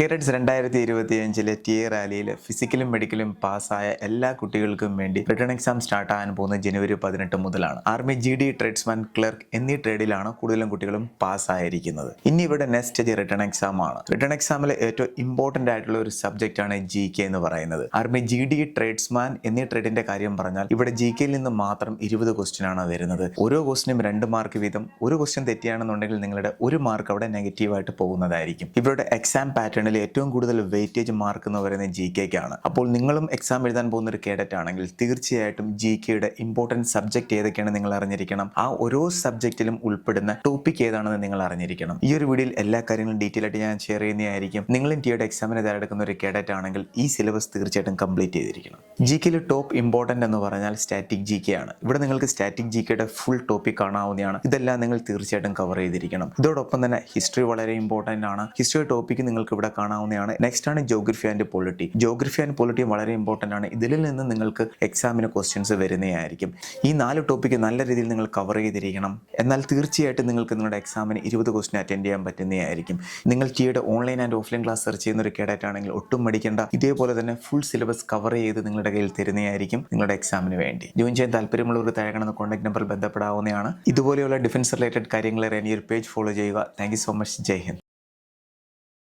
കേരറ്റ്സ് രണ്ടായിരത്തി ഇരുപത്തി അഞ്ചിലെ ടി എ റാലിയിൽ ഫിസിക്കലും മെഡിക്കലും പാസ്സായ എല്ലാ കുട്ടികൾക്കും വേണ്ടി റിട്ടേൺ എക്സാം സ്റ്റാർട്ട് ആകാൻ പോകുന്നത് ജനുവരി പതിനെട്ട് മുതലാണ്. Army G D tradesman clerk എന്നീ ട്രേഡിലാണ് കൂടുതലും കുട്ടികളും പാസ്സായിരിക്കുന്നത്. ഇനി ഇവിടെ നെക്സ്റ്റ് സ്റ്റേജ് റിട്ടേൺ എക്സാം ആണ്. റിട്ടേൺ എക്സാമിലെ ഏറ്റവും ഇമ്പോർട്ടന്റ് ആയിട്ടുള്ള ഒരു സബ്ജക്റ്റ് ആണ് ജി കെ എന്ന് പറയുന്നത്. ആർമി ജി ഡി ട്രേഡ്സ്മാൻ എന്നീ ട്രേഡിന്റെ കാര്യം പറഞ്ഞാൽ ഇവിടെ ജി കെയിൽ നിന്ന് മാത്രം ഇരുപത് ക്വസ്റ്റ്യൻ ആണ് വരുന്നത്. ഓരോ ക്വസ്റ്റിനും രണ്ട് മാർക്ക് വീതം ഒരു ക്വസ്റ്റ്യൻ തെറ്റിയാണെന്നുണ്ടെങ്കിൽ നിങ്ങളുടെ ഒരു മാർക്ക് അവിടെ നെഗറ്റീവായിട്ട് പോകുന്നതായിരിക്കും. ഇവരുടെ എക്സാം പാറ്റേണിൽ ഏറ്റവും കൂടുതൽ വെയിറ്റേജ് മാർക്ക് എന്ന് പറയുന്നത് ജി കെക്കാണ് അപ്പോൾ നിങ്ങളും എക്സാം എഴുതാൻ പോകുന്ന ഒരു കേഡറ്റ് ആണെങ്കിൽ തീർച്ചയായിട്ടും ജി കെയുടെ ഇമ്പോർട്ടന്റ് സബ്ജക്റ്റ് ഏതൊക്കെയാണ് നിങ്ങൾ അറിഞ്ഞിരിക്കണം. ആ ഓരോ സബ്ജക്റ്റിലും ഉൾപ്പെടുന്ന ടോപ്പിക് ഏതാണെന്ന് നിങ്ങൾ അറിഞ്ഞിരിക്കണം. ഈ ഒരു വീഡിയോയിൽ എല്ലാ കാര്യങ്ങളും ഡീറ്റെയിൽ ആയിട്ട് ഞാൻ ഷെയർ ചെയ്യുന്നതായിരിക്കും. നിങ്ങളും ടിയുടെ എക്സാമിന് തയ്യാറെടുക്കുന്ന ഒരു കേഡറ്റ് ആണെങ്കിൽ ഈ സിലബസ് തീർച്ചയായിട്ടും കംപ്ലീറ്റ് ചെയ്തിരിക്കണം. ജി കെയിൽ ടോപ്പ് ഇമ്പോർട്ടന്റ് എന്ന് പറഞ്ഞാൽ സ്റ്റാറ്റിക് ജി കെ ആണ് ഇവിടെ നിങ്ങൾക്ക് സ്റ്റാറ്റിക് ജി കെയുടെ ഫുൾ ടോപ്പിക് കാണാവുന്നതാണ്. ഇതെല്ലാം നിങ്ങൾ തീർച്ചയായിട്ടും കവർ ചെയ്തിരിക്കണം. ഇതോടൊപ്പം തന്നെ ഹിസ്റ്ററി വളരെ ഇമ്പോർട്ടന്റ് ആണ്. ഹിസ്റ്ററി ടോപ്പിക്ക് നിങ്ങൾക്ക് ഇവിടെ കാണാവുന്നതാണ്. നെക്സ്റ്റ് ആണ് geography and polity geography and polity വളരെ ഇമ്പോർട്ടന്റ് ആണ്. ഇതിൽ നിന്ന് നിങ്ങൾക്ക് എക്സാമിന് ക്വസ്റ്റ്യൻസ് വരുന്നതായിരിക്കും. ഈ നാല് ടോപ്പിക്ക് നല്ല രീതിയിൽ നിങ്ങൾ കവർ ചെയ്തിരിക്കണം. എന്നാൽ തീർച്ചയായിട്ടും നിങ്ങൾക്ക് നിങ്ങളുടെ എക്സാമിന് ഇരുപത് ക്വസ്റ്റ്യൻ അറ്റൻഡ് ചെയ്യാൻ പറ്റുന്നതായിരിക്കും. നിങ്ങൾ ടിയുടെ online and offline class search ചെയ്യുന്ന ഒരു കേഡറ്റ് ആണെങ്കിൽ ഒട്ടും മടിക്കേണ്ട. ഇതേപോലെ തന്നെ ഫുൾ സിലബസ് കവർ ചെയ്ത് നിങ്ങളുടെ കയ്യിൽ തരുന്നതായിരിക്കും നിങ്ങളുടെ എക്സാമിന് വേണ്ടി. ജോയിൻ ചെയ്യാൻ താല്പര്യമുള്ള താഴെ കാണുന്ന കോൺടാക്ട് നമ്പറിൽ ബന്ധപ്പെടാവുന്നതാണ്. ഇതുപോലെയുള്ള ഡിഫൻസ് റിലേറ്റഡ് കാര്യങ്ങളെ ഈ ഒരു പേജ് ഫോളോ ചെയ്യുക. Thank so much Jai Hind.